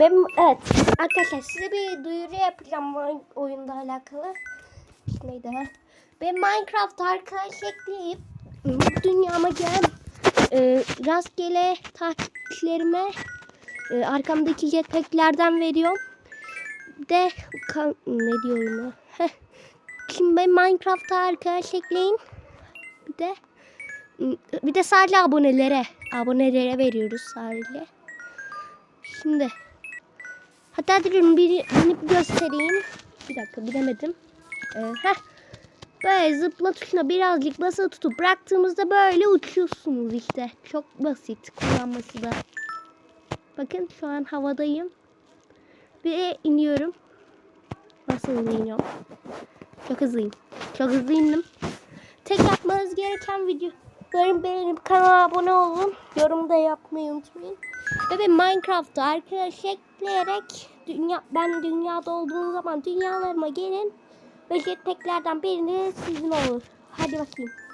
Ben evet arkadaşlar size bir duyuru yapacağım oyunda alakalı. Neydi ha? Ben Minecraft arkadaş ekleyip dünyama gelen e, rastgele takipçilerime e, arkamdaki jetpacklerden veriyorum. De ka- ne diyorum ya? Şimdi ben Minecraft'a arkadaş ekleyin. Bir de bir de sadece abonelere abonelere veriyoruz sadece. Şimdi hatta durun bir, bir göstereyim. Bir dakika bilemedim. Ee, heh. Böyle zıpla tuşuna birazcık basılı tutup bıraktığımızda böyle uçuyorsunuz işte. Çok basit kullanması da. Bakın şu an havadayım. Ve iniyorum. Nasıl iniyorum? Çok hızlıyım. Çok hızlı indim. Tek yapmanız gereken videolarımı beğenip kanala abone olun. Yorum da yapmayı unutmayın. Ve ben Minecraft'ta arkadaş ekleyerek dünya, ben dünyada olduğum zaman dünyalarıma gelin. Ve jetpacklerden birini sizin olur. Hadi bakayım.